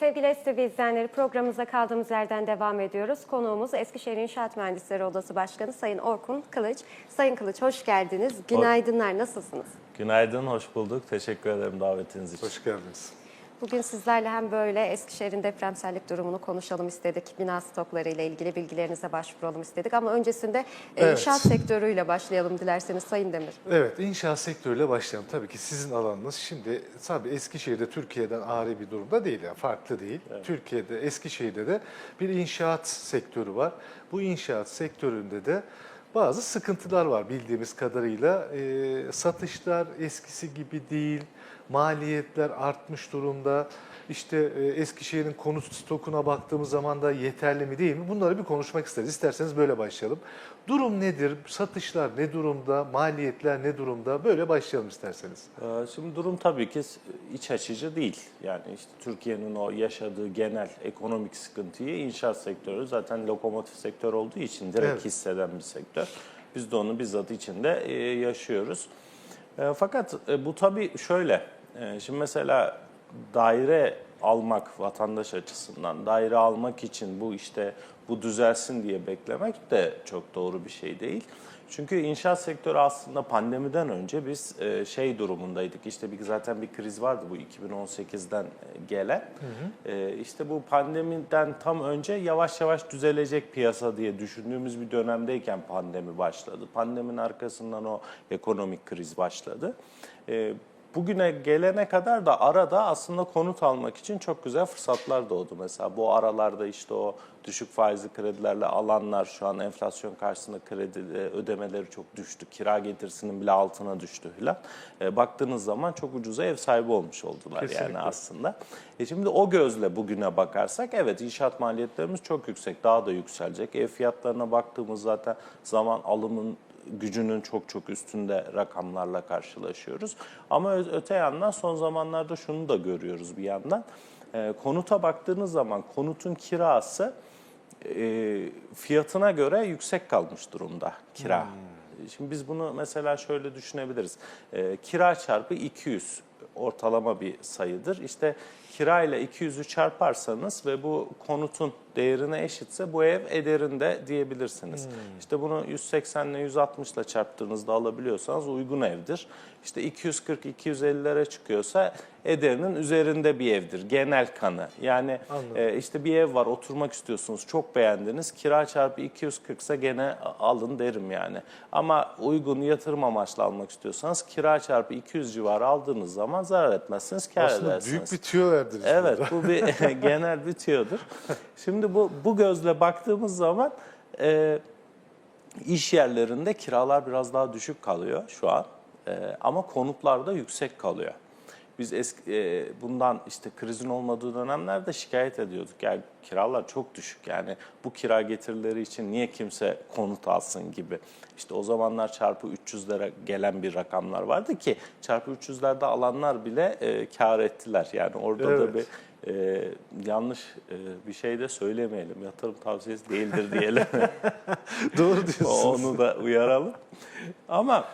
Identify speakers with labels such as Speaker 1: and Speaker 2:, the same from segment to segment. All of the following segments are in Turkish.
Speaker 1: Sevgili STV izleyenleri programımıza kaldığımız yerden devam ediyoruz. Konuğumuz Eskişehir İnşaat Mühendisleri Odası Başkanı Sayın Orkun Kılıç. Sayın Kılıç hoş geldiniz. Günaydınlar, nasılsınız?
Speaker 2: Günaydın, hoş bulduk. Teşekkür ederim davetiniz için.
Speaker 3: Hoş geldiniz.
Speaker 1: Bugün sizlerle hem böyle Eskişehir'in depremsellik durumunu konuşalım istedik. Bina stokları ile ilgili bilgilerinize başvuralım istedik. Ama öncesinde e,
Speaker 3: Evet.
Speaker 1: inşaat sektörüyle başlayalım dilerseniz Sayın Demir.
Speaker 3: Evet, inşaat sektörüyle başlayalım. Tabii ki sizin alanınız şimdi tabii Eskişehir'de Türkiye'den ayrı bir durumda değil, yani farklı değil. Türkiye'de, Eskişehir'de de bir inşaat sektörü var. Bu inşaat sektöründe de bazı sıkıntılar var bildiğimiz kadarıyla. Ee, satışlar eskisi gibi değil, maliyetler artmış durumda. İşte e, Eskişehir'in konut stokuna baktığımız zaman da yeterli mi değil mi? Bunları bir konuşmak isteriz. İsterseniz böyle başlayalım. Durum nedir? Satışlar ne durumda? Maliyetler ne durumda? Böyle başlayalım isterseniz.
Speaker 2: Ee, Şimdi durum tabii ki iç açıcı değil. Yani işte Türkiye'nin o yaşadığı genel ekonomik sıkıntıyı inşaat sektörü zaten lokomotif sektör olduğu için direkt
Speaker 3: Evet.
Speaker 2: hisseden bir sektör. Biz de onu bizzat içinde e, yaşıyoruz. E, Fakat bu tabii şöyle. E, Şimdi mesela daire almak vatandaş açısından, daire almak için bu işte bu düzelsin diye beklemek de çok doğru bir şey değil. Çünkü inşaat sektörü aslında pandemiden önce biz e, şey durumundaydık. İşte bir zaten bir kriz vardı bu 2018'den gelen. E, işte bu pandemiden tam önce yavaş yavaş düzelecek piyasa diye düşündüğümüz bir dönemdeyken pandemi başladı. Pandeminin arkasından o ekonomik kriz başladı. Bugüne gelene kadar da arada aslında konut almak için çok güzel fırsatlar doğdu. Mesela bu aralarda işte o düşük faizli kredilerle alanlar şu an enflasyon karşısında kredi e, ödemeleri çok düştü. Kira getirisinin bile altına düştü filan. E, baktığınız zaman çok ucuza ev sahibi olmuş oldular yani
Speaker 3: Kesinlikle.
Speaker 2: aslında. E şimdi o gözle bugüne bakarsak evet inşaat maliyetlerimiz çok yüksek. Daha da yükselecek. Ev fiyatlarına baktığımız zaten zaman alımın gücünün çok çok üstünde rakamlarla karşılaşıyoruz. Ama öte yandan son zamanlarda şunu da görüyoruz bir yandan. E, konuta baktığınız zaman konutun kirası e, fiyatına göre yüksek kalmış durumda kira. Şimdi biz bunu mesela şöyle düşünebiliriz. E, kira çarpı 200 ortalama bir sayıdır. İşte kira ile 200'ü çarparsanız ve bu konutun değerine eşitse bu ev ederinde diyebilirsiniz. İşte bunu 180 ile 160 ile çarptığınızda alabiliyorsanız uygun evdir. İşte 240-250'lere çıkıyorsa ederinin üzerinde bir evdir. Genel kanı. Yani
Speaker 3: Anladım.
Speaker 2: e, işte bir ev var oturmak istiyorsunuz çok beğendiniz. Kira çarpı 240 ise gene alın derim yani. Ama uygun yatırım amaçlı almak istiyorsanız kira çarpı 200 civarı aldığınız zaman zarar etmezsiniz, kar
Speaker 3: Aslında
Speaker 2: edersiniz.
Speaker 3: büyük bir tüyo verdiniz.
Speaker 2: Evet
Speaker 3: burada.
Speaker 2: bu bir genel bir tüyodur. Şimdi bu bu gözle baktığımız zaman e, iş yerlerinde kiralar biraz daha düşük kalıyor şu an. E, ama konutlarda yüksek kalıyor. Biz eski, e, bundan işte krizin olmadığı dönemlerde şikayet ediyorduk. Yani kiralar çok düşük. Yani bu kira getirileri için niye kimse konut alsın gibi. İşte o zamanlar çarpı 300'lere gelen bir rakamlar vardı ki çarpı 300'lerde alanlar bile e, kar ettiler. Yani orada da
Speaker 3: Evet.
Speaker 2: bir e, yanlış e, bir şey de söylemeyelim. Yatırım tavsiyesi değildir diyelim.
Speaker 3: Doğru diyorsunuz.
Speaker 2: Onu da uyaralım. Ama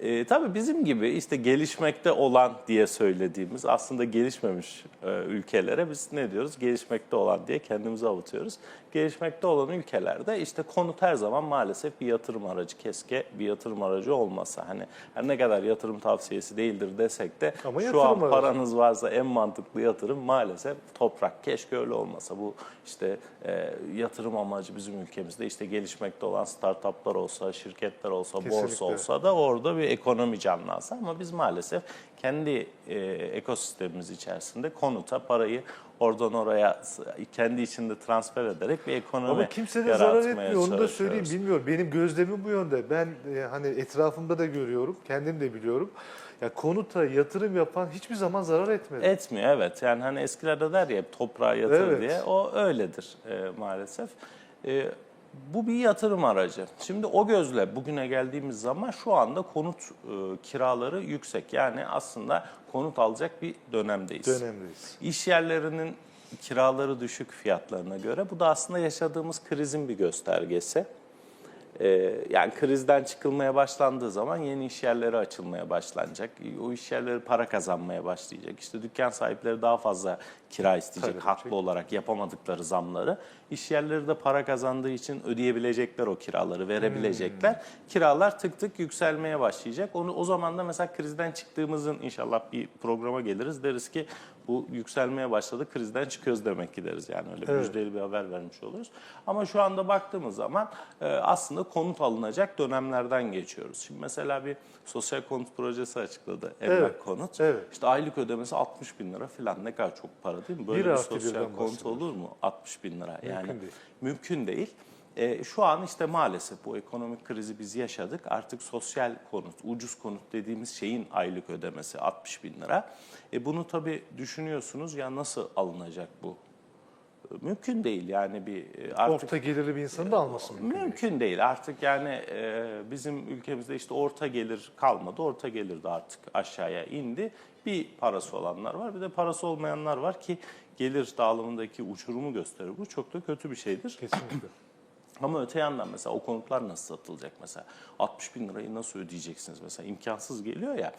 Speaker 2: e, tabii bizim gibi işte gelişmekte olan diye söylediğimiz aslında gelişmemiş e, ülkelere biz ne diyoruz? Gelişmekte olan diye kendimizi avutuyoruz. Gelişmekte olan ülkelerde işte konut her zaman maalesef bir yatırım aracı. Keşke bir yatırım aracı olmasa. Hani her ne kadar yatırım tavsiyesi değildir desek de
Speaker 3: Ama
Speaker 2: şu an
Speaker 3: aracı.
Speaker 2: paranız varsa en mantıklı yatırım maalesef toprak. Keşke öyle olmasa. Bu işte e, yatırım amacı bizim ülkemizde işte gelişmekte olan startuplar olsa, şirketler olsa, borsa
Speaker 3: Kesinlikle.
Speaker 2: olsa da orada bir ekonomi canlansa ama biz maalesef kendi e, ekosistemimiz içerisinde konuta parayı oradan oraya kendi içinde transfer ederek bir ekonomi
Speaker 3: Ama kimse de zarar etmiyor. Onu da söyleyeyim. Bilmiyorum. Benim gözlemim bu yönde. Ben e, hani etrafımda da görüyorum. Kendim de biliyorum. Ya konuta yatırım yapan hiçbir zaman zarar etmedi.
Speaker 2: Etmiyor evet. Yani hani eskilerde der ya toprağa yatır
Speaker 3: Evet.
Speaker 2: diye. O öyledir e, maalesef. E, bu bir yatırım aracı. Şimdi o gözle bugüne geldiğimiz zaman şu anda konut e, kiraları yüksek. Yani aslında konut alacak bir dönemdeyiz.
Speaker 3: Dönemdeyiz.
Speaker 2: İş yerlerinin kiraları düşük fiyatlarına göre. Bu da aslında yaşadığımız krizin bir göstergesi. E, yani krizden çıkılmaya başlandığı zaman yeni iş yerleri açılmaya başlanacak. O iş yerleri para kazanmaya başlayacak. İşte dükkan sahipleri daha fazla kira isteyecek
Speaker 3: Tabii,
Speaker 2: haklı olarak yapamadıkları zamları. İş yerleri de para kazandığı için ödeyebilecekler o kiraları, verebilecekler. Kiralar tık tık yükselmeye başlayacak. Onu o zaman da mesela krizden çıktığımızın inşallah bir programa geliriz deriz ki bu yükselmeye başladı, krizden çıkıyoruz demek ki deriz. Yani öyle
Speaker 3: Evet.
Speaker 2: müjdeli bir haber vermiş oluruz. Ama şu anda baktığımız zaman e, aslında konut alınacak dönemlerden geçiyoruz. Şimdi mesela bir sosyal konut projesi açıkladı Emlak
Speaker 3: Evet,
Speaker 2: Konut.
Speaker 3: evet.
Speaker 2: İşte aylık ödemesi 60 bin lira falan ne kadar çok para değil mi? Böyle
Speaker 3: Bir
Speaker 2: bir, sosyal konut olur mu? 60 bin lira yani.
Speaker 3: Mümkün değil.
Speaker 2: Mümkün değil. E, şu an işte maalesef bu ekonomik krizi biz yaşadık. Artık sosyal konut, ucuz konut dediğimiz şeyin aylık ödemesi 60 bin lira. E, bunu tabii düşünüyorsunuz ya nasıl alınacak bu? E, Mümkün değil yani bir e, artık
Speaker 3: Orta gelirli bir insanın da alması mümkün. değil.
Speaker 2: Mümkün değil artık yani e, bizim ülkemizde işte orta gelir kalmadı. Orta gelir de artık aşağıya indi. Bir parası olanlar var bir de parası olmayanlar var ki gelir dağılımındaki uçurumu gösterir. Bu çok da kötü bir şeydir.
Speaker 3: Kesinlikle.
Speaker 2: Ama öte yandan mesela o konutlar nasıl satılacak mesela? 60 bin lirayı nasıl ödeyeceksiniz mesela? imkansız geliyor ya.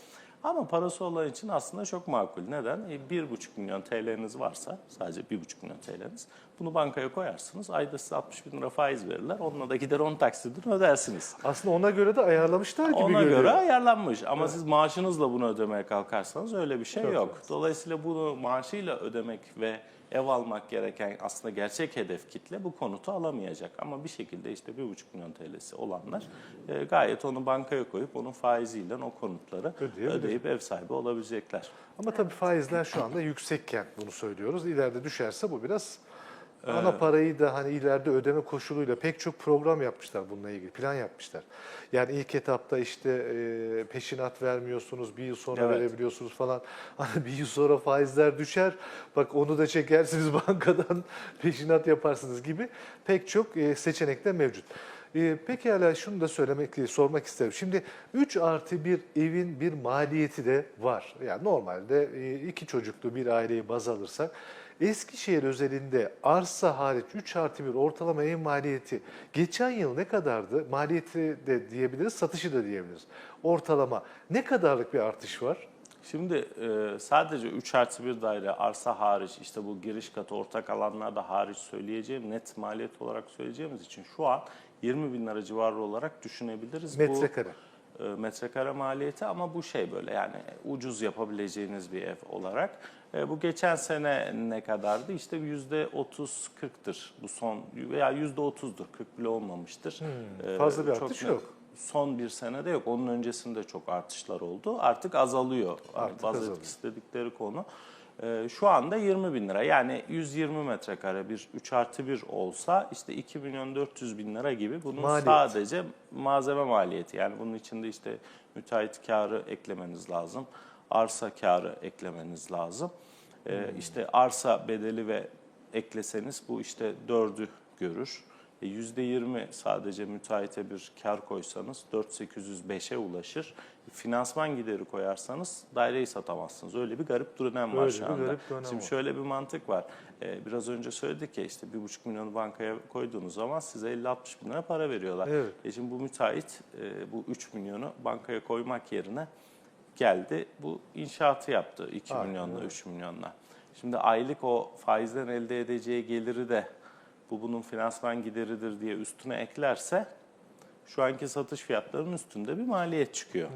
Speaker 2: Ama parası olan için aslında çok makul. Neden? E, 1,5 milyon TL'niz varsa, sadece 1,5 milyon TL'niz, bunu bankaya koyarsınız. Ayda size 60 bin lira faiz verirler. Onunla da gider 10 taksidini ödersiniz.
Speaker 3: Aslında ona göre de ayarlamışlar gibi
Speaker 2: Ona
Speaker 3: görünüyor.
Speaker 2: göre ayarlanmış. Ama siz maaşınızla bunu ödemeye kalkarsanız öyle bir şey
Speaker 3: Çok
Speaker 2: yok. Dolayısıyla bunu maaşıyla ödemek ve ev almak gereken aslında gerçek hedef kitle bu konutu alamayacak. Ama bir şekilde işte 1,5 milyon TL'si olanlar e, gayet onu bankaya koyup onun faiziyle o konutları ödeyip ev sahibi olabilecekler.
Speaker 3: Ama tabii faizler şu anda yüksekken bunu söylüyoruz. İleride düşerse bu biraz ana parayı da hani ileride ödeme koşuluyla pek çok program yapmışlar bununla ilgili. Plan yapmışlar. Yani ilk etapta işte e, peşinat vermiyorsunuz, bir yıl sonra
Speaker 2: Evet.
Speaker 3: verebiliyorsunuz falan. Hani bir yıl sonra faizler düşer. Bak onu da çekersiniz bankadan peşinat yaparsınız gibi pek çok e, seçenek de mevcut. E, Pekala şunu da söylemek, sormak isterim. Şimdi 3 artı bir evin bir maliyeti de var. Yani normalde e, iki çocuklu bir aileyi baz alırsak Eskişehir özelinde arsa hariç 3 artı bir ortalama ev maliyeti geçen yıl ne kadardı? Maliyeti de diyebiliriz, satışı da diyebiliriz. Ortalama ne kadarlık bir artış var?
Speaker 2: Şimdi e, sadece 3 artı 1 daire arsa hariç işte bu giriş katı ortak alanlarda hariç söyleyeceğim net maliyet olarak söyleyeceğimiz için şu an 20 bin lira civarı olarak düşünebiliriz. Bu,
Speaker 3: Metrekare.
Speaker 2: e, metrekare maliyeti ama bu şey böyle yani ucuz yapabileceğiniz bir ev olarak. E, bu geçen sene ne kadardı? İşte yüzde 30-40'tır bu son veya yüzde 30'dur 40 bile olmamıştır. E,
Speaker 3: Hmm, fazla bir
Speaker 2: çok
Speaker 3: artış
Speaker 2: net.
Speaker 3: yok.
Speaker 2: Son bir senede yok. Onun öncesinde çok artışlar oldu. Artık azalıyor. Hani
Speaker 3: Artık
Speaker 2: baz
Speaker 3: azalıyor.
Speaker 2: etkisi dedikleri konu. Ee, şu anda 20 bin lira. Yani 120 metrekare bir 3 artı 1 olsa işte 2 milyon 400 bin lira gibi bunun
Speaker 3: Maliyet.
Speaker 2: sadece malzeme maliyeti. Yani bunun içinde işte müteahhit karı eklemeniz lazım. Arsa karı eklemeniz lazım. Ee, işte arsa bedeli ve ekleseniz bu işte dördü görür. E, %20 sadece müteahhite bir kar koysanız 4805'e ulaşır. Finansman gideri koyarsanız daireyi satamazsınız. Öyle bir garip dönem var
Speaker 3: Öyle
Speaker 2: şu
Speaker 3: bir
Speaker 2: anda.
Speaker 3: garip dönem
Speaker 2: Şimdi
Speaker 3: var.
Speaker 2: şöyle bir mantık var. E, biraz önce söyledik ya işte 1,5 milyonu bankaya koyduğunuz zaman size 50-60 bin lira para veriyorlar.
Speaker 3: Evet.
Speaker 2: E şimdi bu müteahhit e, bu 3 milyonu bankaya koymak yerine geldi bu inşaatı yaptı 2
Speaker 3: Aynen
Speaker 2: milyonla
Speaker 3: öyle.
Speaker 2: 3 milyonla. Şimdi aylık o faizden elde edeceği geliri de bu bunun finansman gideridir diye üstüne eklerse şu anki satış fiyatlarının üstünde bir maliyet çıkıyor.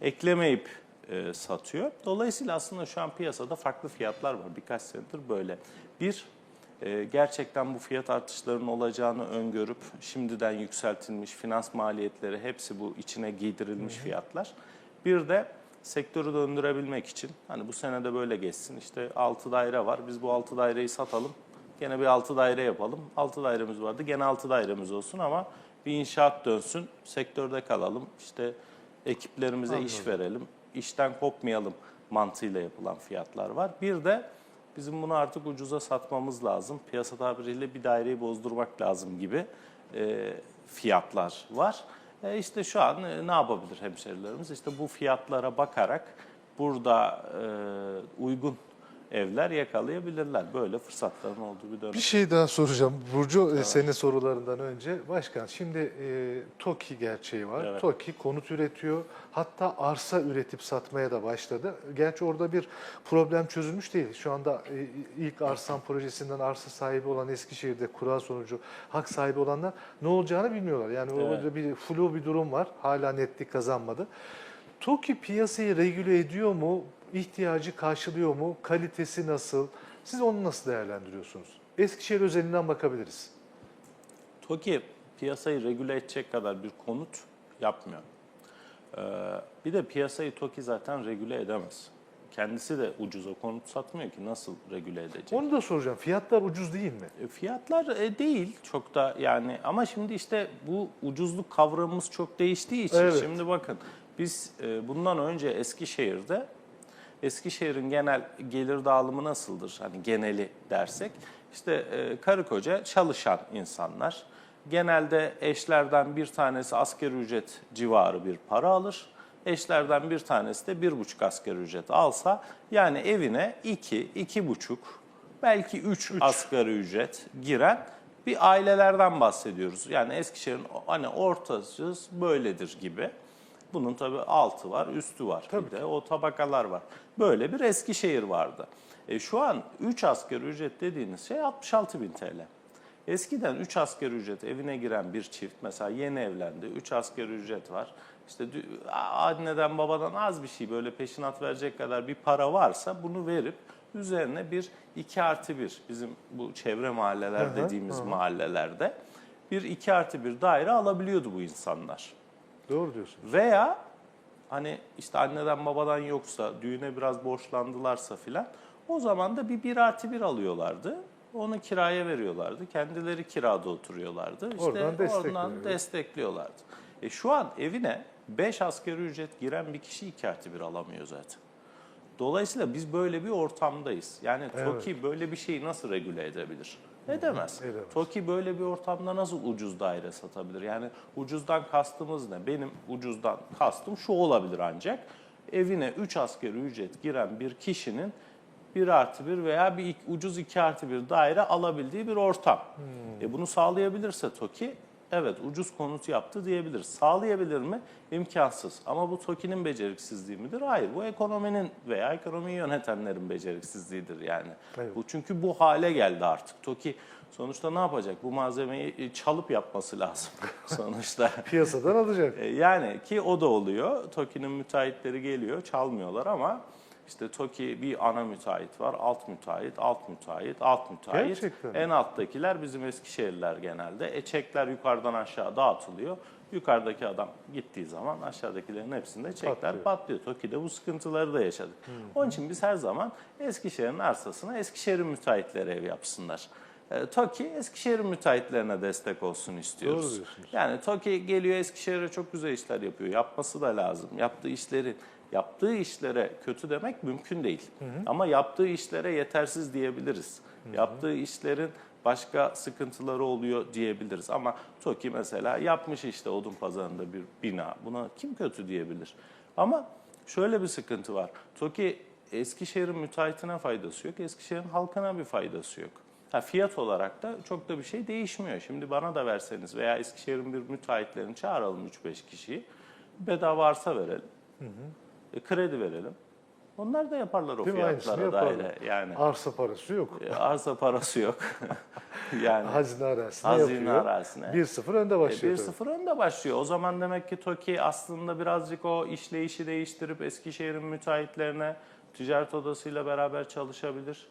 Speaker 2: Eklemeyip e, satıyor. Dolayısıyla aslında şu an piyasada farklı fiyatlar var. Birkaç senedir böyle. Bir, e, gerçekten bu fiyat artışlarının olacağını öngörüp şimdiden yükseltilmiş finans maliyetleri hepsi bu içine giydirilmiş fiyatlar. Bir de sektörü döndürebilmek için hani bu senede böyle geçsin işte 6 daire var biz bu 6 daireyi satalım gene bir 6 daire yapalım 6 dairemiz vardı gene 6 dairemiz olsun ama bir inşaat dönsün sektörde kalalım işte ekiplerimize iş verelim işten kopmayalım mantığıyla yapılan fiyatlar var. Bir de bizim bunu artık ucuza satmamız lazım piyasa tabiriyle bir daireyi bozdurmak lazım gibi e, fiyatlar var. E işte şu an e, ne yapabilir hemşerilerimiz? İşte bu fiyatlara bakarak burada e, uygun evler yakalayabilirler. Böyle fırsatların olduğu bir dönem.
Speaker 3: Bir şey daha soracağım. Burcu e, senin sorularından önce. Başkan şimdi e, TOKİ gerçeği var.
Speaker 2: Evet.
Speaker 3: TOKİ konut üretiyor. Hatta arsa üretip satmaya da başladı. Gerçi orada bir problem çözülmüş değil. Şu anda e, ilk Arsan projesinden arsa sahibi olan Eskişehir'de kura sonucu hak sahibi olanlar ne olacağını bilmiyorlar. Yani orada bir flu bir durum var. Hala netlik kazanmadı. TOKİ piyasayı regüle ediyor mu? İhtiyacı karşılıyor mu? Kalitesi nasıl? Siz onu nasıl değerlendiriyorsunuz? Eskişehir özelinden bakabiliriz.
Speaker 2: TOKİ piyasayı regüle edecek kadar bir konut yapmıyor. Ee, bir de piyasayı TOKİ zaten regüle edemez. Kendisi de ucuza konut satmıyor ki nasıl regüle edecek?
Speaker 3: Onu da soracağım. Fiyatlar ucuz değil mi?
Speaker 2: E, Fiyatlar e, değil çok da yani ama şimdi işte bu ucuzluk kavramımız çok değiştiği için
Speaker 3: Evet.
Speaker 2: şimdi bakın biz e, bundan önce Eskişehir'de Eskişehir'in genel gelir dağılımı nasıldır? Hani geneli dersek işte e, karı koca çalışan insanlar. Genelde eşlerden bir tanesi asgari ücret civarı bir para alır. Eşlerden bir tanesi de bir buçuk asgari ücret alsa yani evine iki, iki buçuk belki 3 asgari ücret giren bir ailelerden bahsediyoruz. Yani Eskişehir'in hani ortası böyledir gibi. Bunun tabii altı var, üstü var. bir de o tabakalar var. Böyle bir Eskişehir vardı. E şu an 3 asgari ücret dediğiniz şey 66 bin TL. Eskiden 3 asgari ücret evine giren bir çift mesela yeni evlendi 3 asgari ücret var. İşte anneden babadan az bir şey böyle peşinat verecek kadar bir para varsa bunu verip üzerine bir 2 artı 1 bizim bu çevre mahalleler
Speaker 3: Hı hı,
Speaker 2: dediğimiz mahallelerde bir 2 artı 1 daire alabiliyordu bu insanlar.
Speaker 3: Doğru diyorsunuz.
Speaker 2: Veya hani işte anneden babadan yoksa, düğüne biraz borçlandılarsa filan o zaman da bir bir artı bir alıyorlardı. Onu kiraya veriyorlardı. Kendileri kirada oturuyorlardı. İşte
Speaker 3: Oradan
Speaker 2: oradan,
Speaker 3: destekliyor.
Speaker 2: destekliyorlardı. E şu an evine 5 asgari ücret giren bir kişi 2 artı bir alamıyor zaten. Dolayısıyla biz böyle bir ortamdayız. Yani
Speaker 3: Evet.
Speaker 2: TOKİ böyle bir şeyi nasıl regüle edebilir? Edemez.
Speaker 3: edemez.
Speaker 2: TOKİ böyle bir ortamda nasıl ucuz daire satabilir? Yani ucuzdan kastımız ne? Benim ucuzdan kastım şu olabilir ancak. Evine 3 asgari ücret giren bir kişinin 1 artı 1 veya bir ucuz 2 artı 1 daire alabildiği bir ortam. E bunu sağlayabilirse TOKİ evet ucuz konut yaptı diyebiliriz. Sağlayabilir mi? İmkansız. Ama bu TOKİ'nin beceriksizliği midir? Hayır. Bu ekonominin veya ekonomiyi yönetenlerin beceriksizliğidir yani.
Speaker 3: Evet.
Speaker 2: Bu çünkü bu hale geldi artık. TOKİ sonuçta ne yapacak? Bu malzemeyi e, çalıp yapması lazım sonuçta.
Speaker 3: Piyasadan alacak.
Speaker 2: E, Yani ki o da oluyor. TOKİ'nin müteahhitleri geliyor, çalmıyorlar ama işte TOKİ bir ana müteahhit var, alt müteahhit, alt müteahhit, alt müteahhit.
Speaker 3: Gerçekten?
Speaker 2: En alttakiler bizim Eskişehirliler genelde. E çekler yukarıdan aşağı dağıtılıyor. Yukarıdaki adam gittiği zaman aşağıdakilerin hepsinde çekler
Speaker 3: Patlıyor.
Speaker 2: patlıyor. TOKİ'de bu sıkıntıları da yaşadık. Onun için biz her zaman Eskişehir'in arsasına Eskişehir'in müteahhitleri ev yapsınlar. E, TOKİ Eskişehir'in müteahhitlerine destek olsun istiyoruz.
Speaker 3: Doğru diyorsunuz.
Speaker 2: Yani TOKİ geliyor Eskişehir'e çok güzel işler yapıyor. Yapması da lazım. Yaptığı işleri, yaptığı işlere kötü demek mümkün değil. Ama yaptığı işlere yetersiz diyebiliriz. Yaptığı işlerin başka sıkıntıları oluyor diyebiliriz. Ama TOKİ mesela yapmış işte odun pazarında bir bina. Buna kim kötü diyebilir? Ama şöyle bir sıkıntı var. TOKİ Eskişehir'in müteahhitine faydası yok. Eskişehir'in halkına bir faydası yok. Ha, fiyat olarak da çok da bir şey değişmiyor. Şimdi bana da verseniz veya Eskişehir'in bir müteahhitlerini çağıralım 3-5 kişiyi. Bedava arsa verelim. E, kredi verelim. Onlar da yaparlar o
Speaker 3: Değil mi? Aynısını
Speaker 2: fiyatlara
Speaker 3: yaparlar.
Speaker 2: daire. Yani
Speaker 3: Arsa parası yok.
Speaker 2: e, arsa parası yok. yani
Speaker 3: Hazine arasına
Speaker 2: hazine
Speaker 3: yapıyor.
Speaker 2: arasına.
Speaker 3: 1-0 önde
Speaker 2: E,
Speaker 3: başlıyor. tabii.
Speaker 2: 1-0 önde başlıyor. O zaman demek ki TOKİ aslında birazcık o işleyişi değiştirip Eskişehir'in müteahhitlerine ticaret odasıyla beraber çalışabilir.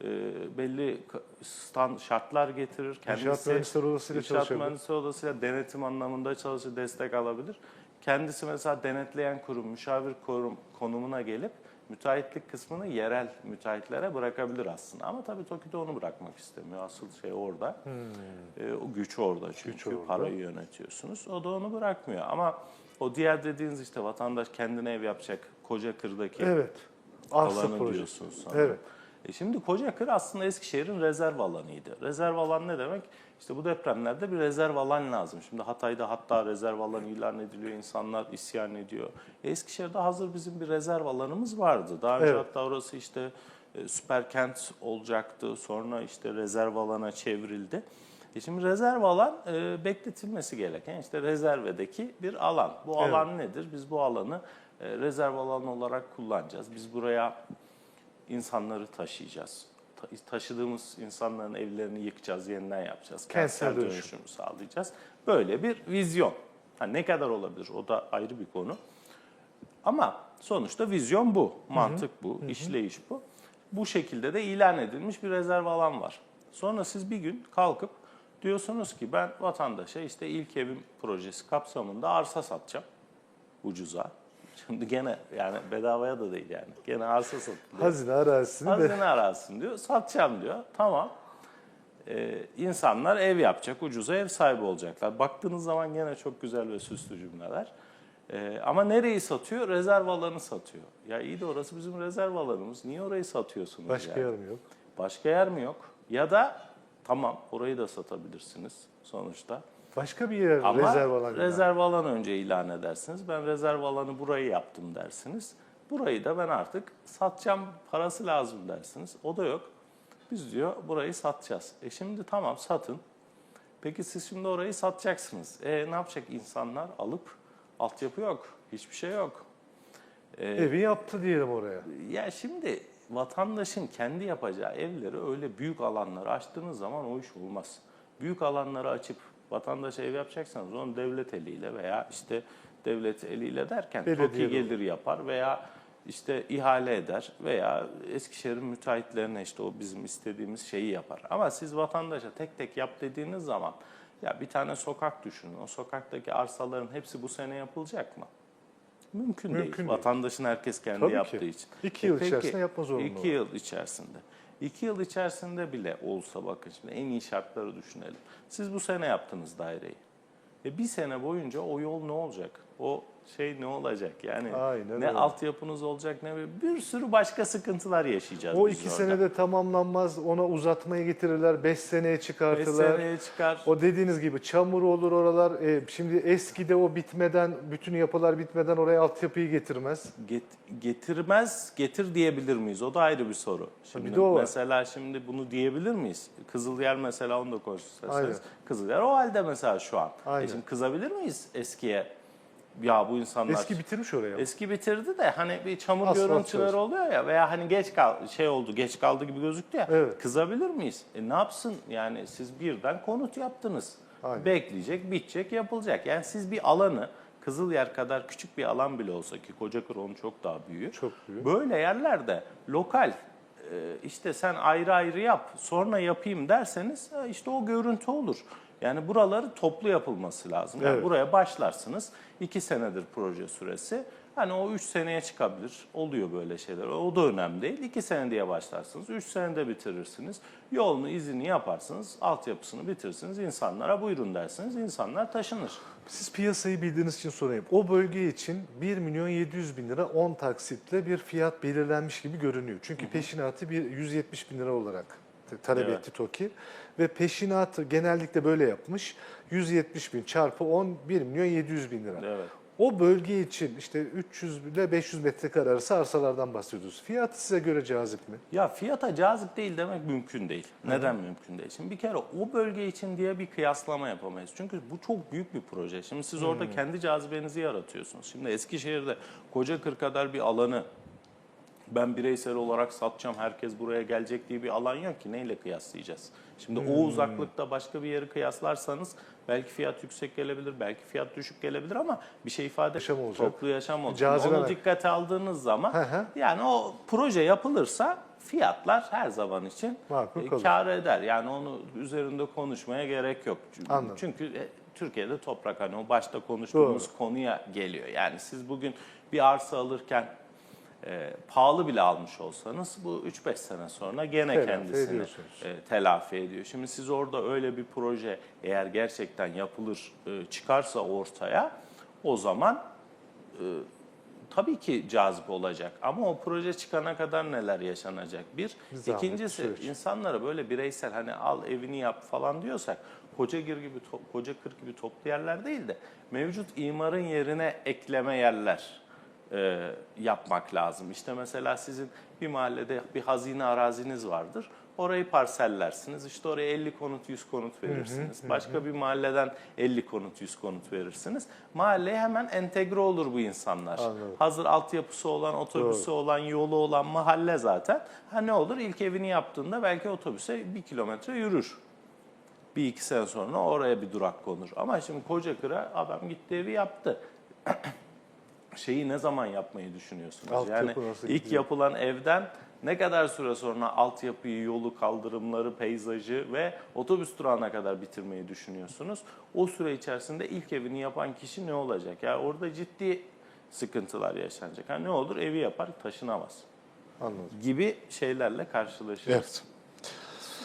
Speaker 2: E, belli k- stand şartlar getirir. Kendisi
Speaker 3: Mühendisler Odası'yla
Speaker 2: İnşaat
Speaker 3: çalışabilir.
Speaker 2: Mühendisleri Odası'yla denetim anlamında çalışır, destek alabilir. Kendisi mesela denetleyen kurum, müşavir kurum konumuna gelip müteahhitlik kısmını yerel müteahhitlere bırakabilir aslında. Ama tabii TOKİ de onu bırakmak istemiyor. Asıl şey orada. E, o güç orada çünkü
Speaker 3: Hmm. Güç orada.
Speaker 2: parayı yönetiyorsunuz. O da onu bırakmıyor. Ama o diğer dediğiniz işte vatandaş kendine ev yapacak koca kırdaki
Speaker 3: Evet.
Speaker 2: Alanı
Speaker 3: projesi.
Speaker 2: diyorsunuz sanırım.
Speaker 3: Evet.
Speaker 2: E şimdi Kocakır aslında Eskişehir'in rezerv alanıydı. Rezerv alan ne demek? İşte bu depremlerde bir rezerv alan lazım. Şimdi Hatay'da hatta rezerv alan ilan ediliyor, insanlar isyan ediyor. E Eskişehir'de hazır bizim bir rezerv alanımız vardı. Daha önce
Speaker 3: Evet.
Speaker 2: hatta orası işte e, süper kent olacaktı. Sonra işte rezerv alana çevrildi. E şimdi rezerv alan e, bekletilmesi gereken işte rezervedeki bir alan. Bu
Speaker 3: Evet.
Speaker 2: alan nedir? Biz bu alanı e, rezerv alanı olarak kullanacağız. Biz buraya insanları taşıyacağız. Ta- taşıdığımız insanların evlerini yıkacağız, yeniden yapacağız.
Speaker 3: Kentsel
Speaker 2: Kentsel
Speaker 3: dönüşüm.
Speaker 2: dönüşümü sağlayacağız. Böyle bir vizyon. Ha, ne kadar olabilir? O da ayrı bir konu. Ama sonuçta vizyon bu, mantık bu, işleyiş bu. Bu şekilde de ilan edilmiş bir rezerv alan var. Sonra siz bir gün kalkıp diyorsunuz ki ben vatandaşa işte ilk evim projesi kapsamında arsa satacağım ucuza. Şimdi gene yani bedavaya da değil yani. Gene arsa satılıyor.
Speaker 3: Hazine arazisini de
Speaker 2: Hazine arasın diyor. Satacağım diyor. Tamam. Ee, insanlar ev yapacak. Ucuza ev sahibi olacaklar. Baktığınız zaman gene çok güzel ve süslü cümleler. Ee, ama nereyi satıyor? Rezerv alanı satıyor. Ya iyi de orası bizim rezerv alanımız. Niye orayı satıyorsunuz?
Speaker 3: başka
Speaker 2: yani?
Speaker 3: yer mi yok?
Speaker 2: Başka yer mi yok? Ya da tamam orayı da satabilirsiniz sonuçta.
Speaker 3: Başka bir yer
Speaker 2: Ama
Speaker 3: rezerv alan.
Speaker 2: rezerv alan önce ilan edersiniz. Ben rezerv alanı burayı yaptım dersiniz. Burayı da ben artık satacağım parası lazım dersiniz. O da yok. Biz diyor burayı satacağız. E şimdi tamam satın. Peki siz şimdi orayı satacaksınız. E ne yapacak insanlar? Alıp altyapı yok. Hiçbir şey yok. E,
Speaker 3: Evi yaptı diyelim oraya.
Speaker 2: ya şimdi vatandaşın kendi yapacağı evleri öyle büyük alanları açtığınız zaman o iş olmaz. Büyük alanları açıp vatandaşa ev yapacaksanız onu devlet eliyle veya işte devlet eliyle derken
Speaker 3: Belediye
Speaker 2: TOKİ gelir yapar veya işte ihale eder veya Eskişehir'in müteahhitlerine işte o bizim istediğimiz şeyi yapar. Ama siz vatandaşa tek tek yap dediğiniz zaman ya bir tane sokak düşünün. O sokaktaki arsaların hepsi bu sene yapılacak mı? Mümkün,
Speaker 3: Mümkün
Speaker 2: değil.
Speaker 3: değil.
Speaker 2: Vatandaşın herkes kendi
Speaker 3: Tabii ki.
Speaker 2: yaptığı için.
Speaker 3: İki yıl
Speaker 2: peki,
Speaker 3: içerisinde yapma zorunluluğu
Speaker 2: İki yıl içerisinde. İki yıl içerisinde bile olsa bakın şimdi en iyi şartları düşünelim. Siz bu sene yaptınız daireyi. E bir sene boyunca o yol ne olacak? O şey ne olacak? Yani
Speaker 3: Aynen
Speaker 2: ne
Speaker 3: öyle.
Speaker 2: altyapınız olacak ne bir, bir sürü başka sıkıntılar yaşayacağız
Speaker 3: O
Speaker 2: biz
Speaker 3: iki
Speaker 2: orada.
Speaker 3: senede tamamlanmaz. Ona uzatmayı getirirler. Beş seneye
Speaker 2: Beş
Speaker 3: çıkartırlar.
Speaker 2: seneye çıkar.
Speaker 3: O dediğiniz gibi çamur olur oralar. E, şimdi eskide o bitmeden, bütün yapılar bitmeden oraya altyapıyı getirmez.
Speaker 2: Get- getirmez, getir diyebilir miyiz? O da ayrı bir soru. Şimdi
Speaker 3: de o var.
Speaker 2: mesela şimdi bunu diyebilir miyiz? Kızılyer mesela onu da konuşursak.
Speaker 3: Aynen.
Speaker 2: Kızılyer o halde mesela şu an. E
Speaker 3: Aynen.
Speaker 2: şimdi kızabilir miyiz eskiye? Ya bu insanlar
Speaker 3: Eski bitirmiş oraya.
Speaker 2: Eski bitirdi de hani bir çamur
Speaker 3: Asfalt
Speaker 2: görüntüleri
Speaker 3: çalışıyor.
Speaker 2: oluyor ya veya hani geç kal şey oldu geç kaldı gibi gözüktü ya.
Speaker 3: Evet.
Speaker 2: Kızabilir miyiz? E ne yapsın? Yani siz birden konut yaptınız.
Speaker 3: Aynen.
Speaker 2: Bekleyecek, bitecek, yapılacak. Yani siz bir alanı Kızılyer kadar küçük bir alan bile olsa ki Kocakır onun çok daha büyüğü.
Speaker 3: Çok büyük.
Speaker 2: Böyle yerlerde lokal e, işte sen ayrı ayrı yap sonra yapayım derseniz e, işte o görüntü olur. Yani buraları toplu yapılması lazım. Yani
Speaker 3: Evet.
Speaker 2: buraya başlarsınız. iki senedir proje süresi. Hani o üç seneye çıkabilir. Oluyor böyle şeyler. O da önemli değil. İki sene diye başlarsınız. Üç senede bitirirsiniz. Yolunu, izini yaparsınız. Altyapısını bitirirsiniz. insanlara buyurun dersiniz. İnsanlar taşınır.
Speaker 3: Siz piyasayı bildiğiniz için sorayım. O bölge için 1 milyon 700 bin lira 10 taksitle bir fiyat belirlenmiş gibi görünüyor. Çünkü peşinatı bir 170 bin lira olarak te- talep
Speaker 2: Evet.
Speaker 3: etti TOKİ. Ve peşinatı genellikle böyle yapmış. 170 bin çarpı 10 1 milyon 700 bin lira.
Speaker 2: Evet.
Speaker 3: O bölge için işte 300 ile 500 metrekare arası arsalardan bahsediyoruz. Fiyatı size göre cazip mi?
Speaker 2: Ya fiyata cazip değil demek mümkün değil. Neden mümkün değil? Şimdi bir kere o bölge için diye bir kıyaslama yapamayız. Çünkü bu çok büyük bir proje. Şimdi siz orada kendi cazibenizi yaratıyorsunuz. Şimdi Eskişehir'de koca kır kadar bir alanı ben bireysel olarak satacağım, herkes buraya gelecek diye bir alan yok ki neyle kıyaslayacağız? Şimdi o uzaklıkta başka bir yeri kıyaslarsanız belki fiyat yüksek gelebilir, belki fiyat düşük gelebilir ama bir şey ifade
Speaker 3: Yaşam olacak.
Speaker 2: toplu yaşam olacak. Onu dikkate aldığınız zaman yani o proje yapılırsa fiyatlar her zaman için
Speaker 3: Makul
Speaker 2: e, kâr eder. Yani onu üzerinde konuşmaya gerek yok. Çünkü,
Speaker 3: Anladım.
Speaker 2: çünkü e, Türkiye'de toprak hani o başta konuştuğumuz konuya geliyor. Yani siz bugün bir arsa alırken e, pahalı bile almış olsanız bu 3-5 sene sonra gene
Speaker 3: Telafi
Speaker 2: kendisini
Speaker 3: ediyorsunuz.
Speaker 2: e, telafi ediyor. Şimdi siz orada öyle bir proje eğer gerçekten yapılır e, çıkarsa ortaya o zaman e, tabii ki cazip olacak. Ama o proje çıkana kadar neler yaşanacak? Bir.
Speaker 3: Zahmetli
Speaker 2: İkincisi
Speaker 3: süreç.
Speaker 2: insanlara böyle bireysel hani al evini yap falan diyorsak Kocagir gibi, to- Kocakır gibi toplu yerler değil de mevcut imarın yerine ekleme yerler. E, yapmak lazım. İşte mesela sizin bir mahallede bir hazine araziniz vardır. Orayı parsellersiniz. İşte oraya 50 konut, 100 konut verirsiniz. Başka bir mahalleden 50 konut, 100 konut verirsiniz. Mahalleye hemen entegre olur bu insanlar.
Speaker 3: Anladım.
Speaker 2: Hazır altyapısı olan, otobüsü olan, yolu olan mahalle zaten. Ha ne olur? İlk evini yaptığında belki otobüse bir kilometre yürür. Bir iki sene sonra oraya bir durak konur. Ama şimdi koca kıra adam gitti evi yaptı. Şeyi ne zaman yapmayı düşünüyorsunuz?
Speaker 3: Altyapı
Speaker 2: yani
Speaker 3: nasıl
Speaker 2: ilk
Speaker 3: gidiyor?
Speaker 2: yapılan evden ne kadar süre sonra altyapıyı, yolu, kaldırımları, peyzajı ve otobüs durağına kadar bitirmeyi düşünüyorsunuz? O süre içerisinde ilk evini yapan kişi ne olacak? Yani orada ciddi sıkıntılar yaşanacak. Ha ne olur? Evi yapar, taşınamaz
Speaker 3: Anladım.
Speaker 2: gibi şeylerle karşılaşırız.
Speaker 3: Evet.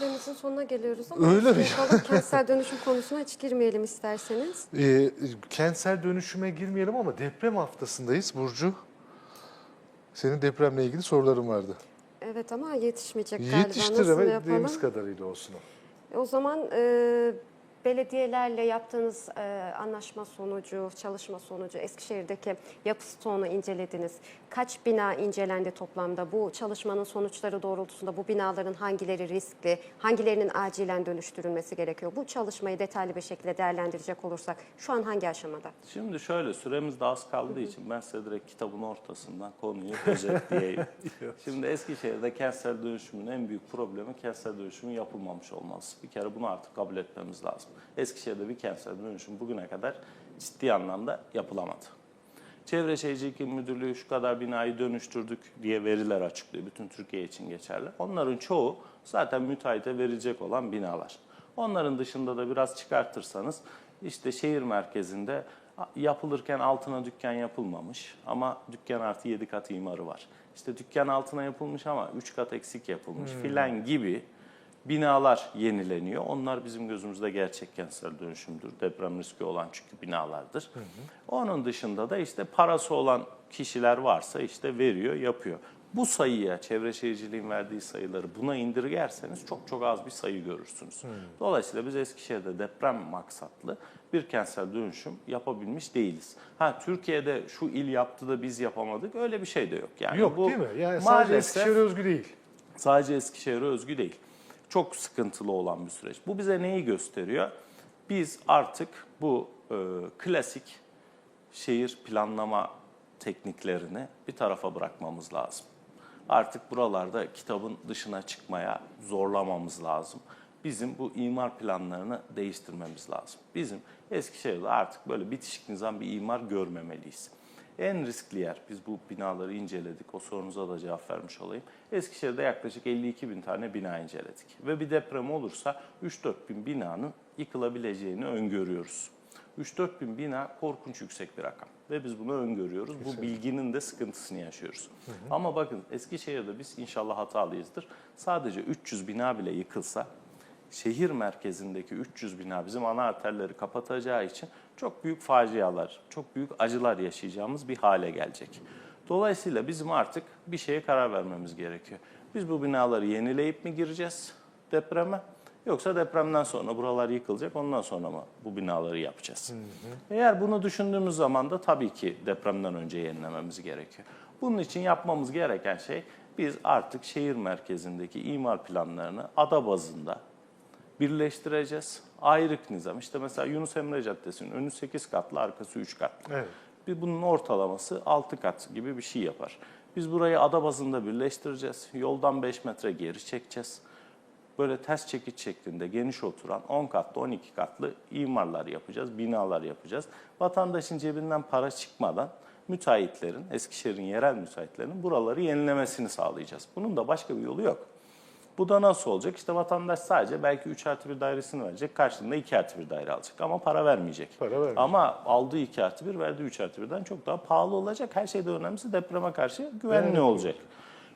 Speaker 1: Süremizin sonuna geliyoruz ama
Speaker 3: Öyle mi?
Speaker 1: kentsel dönüşüm konusuna hiç girmeyelim isterseniz.
Speaker 3: Ee, kentsel dönüşüme girmeyelim ama deprem haftasındayız Burcu. Senin depremle ilgili soruların vardı.
Speaker 1: Evet ama yetişmeyecek galiba. Nasıl
Speaker 3: Yetiştiremediğimiz
Speaker 1: yapalım?
Speaker 3: kadarıyla olsun o.
Speaker 1: E, O zaman e, belediyelerle yaptığınız e, anlaşma sonucu, çalışma sonucu Eskişehir'deki yapı stoğunu incelediniz. Kaç bina incelendi toplamda? Bu çalışmanın sonuçları doğrultusunda bu binaların hangileri riskli, hangilerinin acilen dönüştürülmesi gerekiyor? Bu çalışmayı detaylı bir şekilde değerlendirecek olursak şu an hangi aşamada?
Speaker 2: Şimdi şöyle süremiz de az kaldığı için ben size direkt kitabın ortasından konuyu özetleyeyim. Şimdi Eskişehir'de kentsel dönüşümün en büyük problemi kentsel dönüşümün yapılmamış olması. Bir kere bunu artık kabul etmemiz lazım. Eskişehir'de bir kentsel dönüşüm bugüne kadar ciddi anlamda yapılamadı. Çevre Şehircilik İl Müdürlüğü şu kadar binayı dönüştürdük diye veriler açıklıyor. Bütün Türkiye için geçerli. Onların çoğu zaten müteahhite verilecek olan binalar. Onların dışında da biraz çıkartırsanız işte şehir merkezinde yapılırken altına dükkan yapılmamış ama dükkan artı 7 kat imarı var. İşte dükkan altına yapılmış ama 3 kat eksik yapılmış filan gibi binalar yenileniyor. Onlar bizim gözümüzde gerçek kentsel dönüşümdür. Deprem riski olan çünkü binalardır. Onun dışında da işte parası olan kişiler varsa işte veriyor, yapıyor. Bu sayıya, çevre şehirciliğin verdiği sayıları buna indirgerseniz çok çok az bir sayı görürsünüz. Dolayısıyla biz Eskişehir'de deprem maksatlı bir kentsel dönüşüm yapabilmiş değiliz. Ha Türkiye'de şu il yaptı da biz yapamadık öyle bir şey de yok. Yani
Speaker 3: Yok
Speaker 2: bu
Speaker 3: değil mi? Yani sadece Eskişehir'e özgü değil.
Speaker 2: Sadece Eskişehir'e özgü değil. Çok sıkıntılı olan bir süreç. Bu bize neyi gösteriyor? Biz artık bu e, klasik şehir planlama tekniklerini bir tarafa bırakmamız lazım. Artık buralarda kitabın dışına çıkmaya zorlamamız lazım. Bizim bu imar planlarını değiştirmemiz lazım. Bizim Eskişehir'de artık böyle bitişik nizam bir imar görmemeliyiz. En riskli yer, biz bu binaları inceledik, o sorunuza da cevap vermiş olayım. Eskişehir'de yaklaşık 52 bin tane bina inceledik. Ve bir deprem olursa 3-4 bin binanın yıkılabileceğini öngörüyoruz. 3-4 bin bina korkunç yüksek bir rakam. Ve biz bunu öngörüyoruz. Bu bilginin de sıkıntısını yaşıyoruz. Ama bakın Eskişehir'de biz inşallah hatalıyızdır. Sadece 300 bina bile yıkılsa şehir merkezindeki 300 bina bizim ana arterleri kapatacağı için çok büyük facialar, çok büyük acılar yaşayacağımız bir hale gelecek. Dolayısıyla bizim artık bir şeye karar vermemiz gerekiyor. Biz bu binaları yenileyip mi gireceğiz depreme? Yoksa depremden sonra buralar yıkılacak, ondan sonra mı bu binaları yapacağız? Eğer bunu düşündüğümüz zaman da tabii ki depremden önce yenilememiz gerekiyor. Bunun için yapmamız gereken şey biz artık şehir merkezindeki imar planlarını ada bazında birleştireceğiz. Ayrık nizam. İşte mesela Yunus Emre Caddesi'nin önü 8 katlı, arkası 3 katlı.
Speaker 3: Evet.
Speaker 2: Bir bunun ortalaması 6 kat gibi bir şey yapar. Biz burayı ada bazında birleştireceğiz. Yoldan 5 metre geri çekeceğiz. Böyle ters çekiç şeklinde geniş oturan 10 katlı, 12 katlı imarlar yapacağız, binalar yapacağız. Vatandaşın cebinden para çıkmadan müteahhitlerin, Eskişehir'in yerel müteahhitlerinin buraları yenilemesini sağlayacağız. Bunun da başka bir yolu yok. Bu da nasıl olacak? İşte vatandaş sadece belki 3 artı 1 dairesini verecek, karşılığında 2 artı 1 daire alacak ama para vermeyecek.
Speaker 3: Para vermeyecek.
Speaker 2: Ama aldığı 2 artı 1 verdiği 3 artı 1'den çok daha pahalı olacak. Her şeyden önemlisi depreme karşı güvenli
Speaker 3: Evet.
Speaker 2: olacak.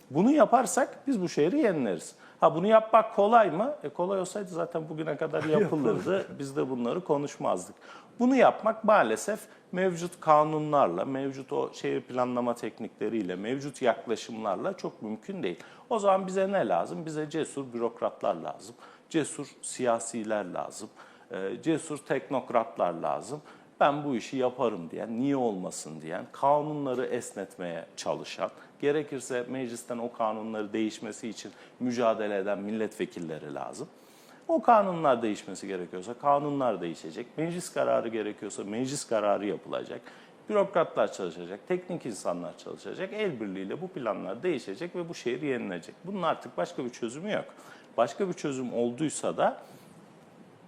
Speaker 2: Bunu yaparsak biz bu şehri yenileriz. Ha bunu yapmak kolay mı? E kolay olsaydı zaten bugüne kadar yapılırdı. Biz de bunları konuşmazdık. Bunu yapmak maalesef mevcut kanunlarla, mevcut o şehir planlama teknikleriyle, mevcut yaklaşımlarla çok mümkün değil. O zaman bize ne lazım? Bize cesur bürokratlar lazım. Cesur siyasiler lazım. e, Cesur teknokratlar lazım. ben bu işi yaparım diyen, niye olmasın diyen, kanunları esnetmeye çalışan, gerekirse meclisten o kanunları değişmesi için mücadele eden milletvekilleri lazım. O kanunlar değişmesi gerekiyorsa kanunlar değişecek. Meclis kararı gerekiyorsa meclis kararı yapılacak. Bürokratlar çalışacak, teknik insanlar çalışacak. El birliğiyle bu planlar değişecek ve bu şehir yenilecek. Bunun artık başka bir çözümü yok. Başka bir çözüm olduysa da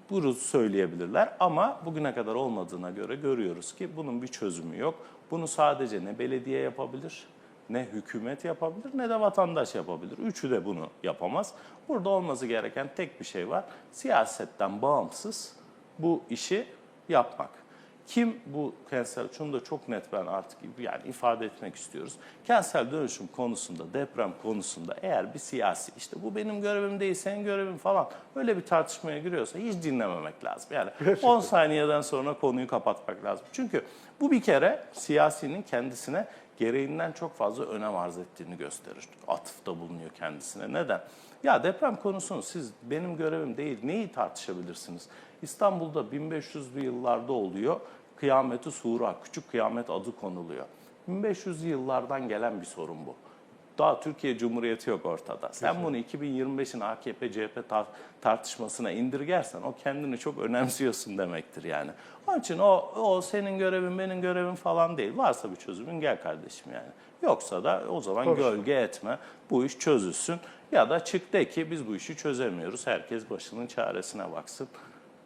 Speaker 2: bunu söyleyebilirler ama bugüne kadar olmadığına göre görüyoruz ki bunun bir çözümü yok. Bunu sadece ne belediye yapabilir, ne hükümet yapabilir, ne de vatandaş yapabilir. Üçü de bunu yapamaz. Burada olması gereken tek bir şey var. Siyasetten bağımsız bu işi yapmak. Kim bu kentsel, şunu da çok net ben artık yani ifade etmek istiyoruz. Kentsel dönüşüm konusunda, deprem konusunda eğer bir siyasi, işte bu benim görevim değil, senin görevin falan öyle bir tartışmaya giriyorsa hiç dinlememek lazım. Yani 10 saniyeden sonra konuyu kapatmak lazım. Çünkü bu bir kere siyasinin kendisine gereğinden çok fazla önem arz ettiğini gösterir. Atıfta bulunuyor kendisine. Neden? Ya deprem konusunu siz benim görevim değil, neyi tartışabilirsiniz? İstanbul'da 1500'lü yıllarda oluyor. Kıyameti Sura, küçük kıyamet adı konuluyor. 1500'lü yıllardan gelen bir sorun bu. Daha Türkiye Cumhuriyeti yok ortada. Sen bunu 2025'in AKP CHP tar- tartışmasına indirgersen o kendini çok önemsiyorsun demektir yani. Onun için o, o senin görevin benim görevim falan değil. Varsa bir çözümün gel kardeşim yani. Yoksa da o zaman
Speaker 3: Hoş.
Speaker 2: gölge etme. Bu iş çözülsün. Ya da çık de ki biz bu işi çözemiyoruz. Herkes başının çaresine baksın.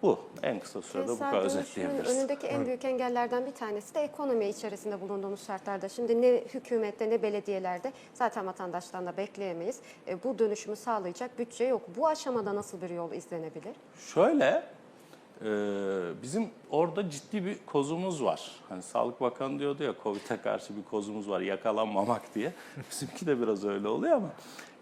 Speaker 2: Bu en kısa sürede bu kadar özetleyebiliriz.
Speaker 1: önündeki en büyük engellerden bir tanesi de ekonomi içerisinde bulunduğumuz şartlarda. Şimdi ne hükümette ne belediyelerde zaten vatandaştan da bekleyemeyiz. E, bu dönüşümü sağlayacak bütçe yok. Bu aşamada nasıl bir yol izlenebilir?
Speaker 2: Şöyle, e, bizim orada ciddi bir kozumuz var. Hani Sağlık Bakanı diyordu ya Covid'e karşı bir kozumuz var yakalanmamak diye. Bizimki de biraz öyle oluyor ama.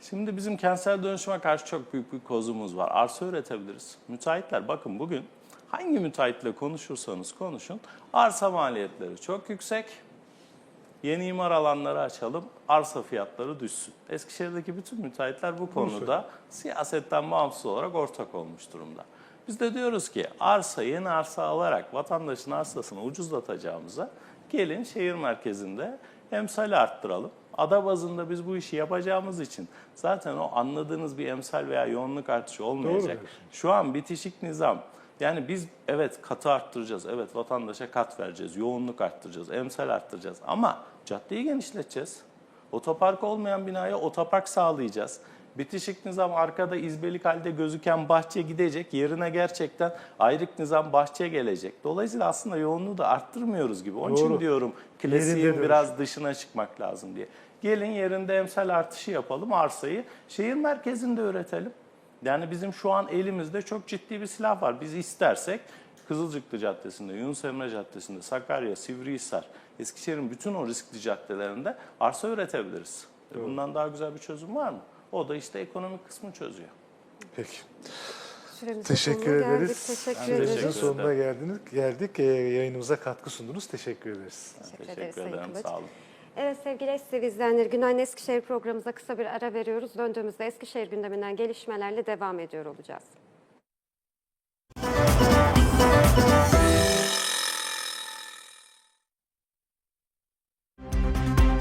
Speaker 2: Şimdi bizim kentsel dönüşüme karşı çok büyük bir kozumuz var. Arsa üretebiliriz. Müteahhitler bakın bugün hangi müteahhitle konuşursanız konuşun arsa maliyetleri çok yüksek. Yeni imar alanları açalım, arsa fiyatları düşsün. Eskişehir'deki bütün müteahhitler bu konuda siyasetten bağımsız olarak ortak olmuş durumda. Biz de diyoruz ki arsa, yeni arsa alarak vatandaşın arsasını ucuzlatacağımıza gelin şehir merkezinde emsali arttıralım. Ada bazında biz bu işi yapacağımız için zaten o anladığınız bir emsal veya yoğunluk artışı olmayacak.
Speaker 3: diyorsun.
Speaker 2: Şu an bitişik nizam. Yani biz evet katı arttıracağız, evet vatandaşa kat vereceğiz, yoğunluk arttıracağız, emsal arttıracağız ama caddeyi genişleteceğiz. Otopark olmayan binaya otopark sağlayacağız. Bitişik nizam arkada izbelik halde gözüken bahçe gidecek. Yerine gerçekten ayrık nizam bahçe gelecek. Dolayısıyla aslında yoğunluğu da arttırmıyoruz gibi. Onun için
Speaker 3: Doğru.
Speaker 2: diyorum
Speaker 3: Yerinde
Speaker 2: klasiğin biraz dışına çıkmak lazım diye. Gelin yerinde emsal artışı yapalım arsayı. Şehir merkezinde üretelim. Yani bizim şu an elimizde çok ciddi bir silah var. Biz istersek Kızılcıklı Caddesi'nde, Yunus Emre Caddesi'nde, Sakarya, Sivrihisar, Eskişehir'in bütün o riskli caddelerinde arsa üretebiliriz. E Bundan daha güzel bir çözüm var mı? O da işte ekonomik kısmı çözüyor.
Speaker 3: Peki.
Speaker 1: Süremizin
Speaker 3: Teşekkür
Speaker 1: sonuna geldik.
Speaker 3: ederiz.
Speaker 1: Teşekkür
Speaker 2: Ben
Speaker 1: ederiz.
Speaker 2: teşekkür
Speaker 3: sonuna geldik. geldik. Ee, yayınımıza katkı sundunuz. Teşekkür ederiz.
Speaker 1: Teşekkür ederiz
Speaker 2: Teşekkür
Speaker 1: Sayın
Speaker 2: ederim,
Speaker 1: Kılıç.
Speaker 2: sağ olun.
Speaker 1: Evet sevgili Eskişehir izleyenleri Günaydın Eskişehir programımıza kısa bir ara veriyoruz. Döndüğümüzde Eskişehir gündeminden gelişmelerle devam ediyor olacağız.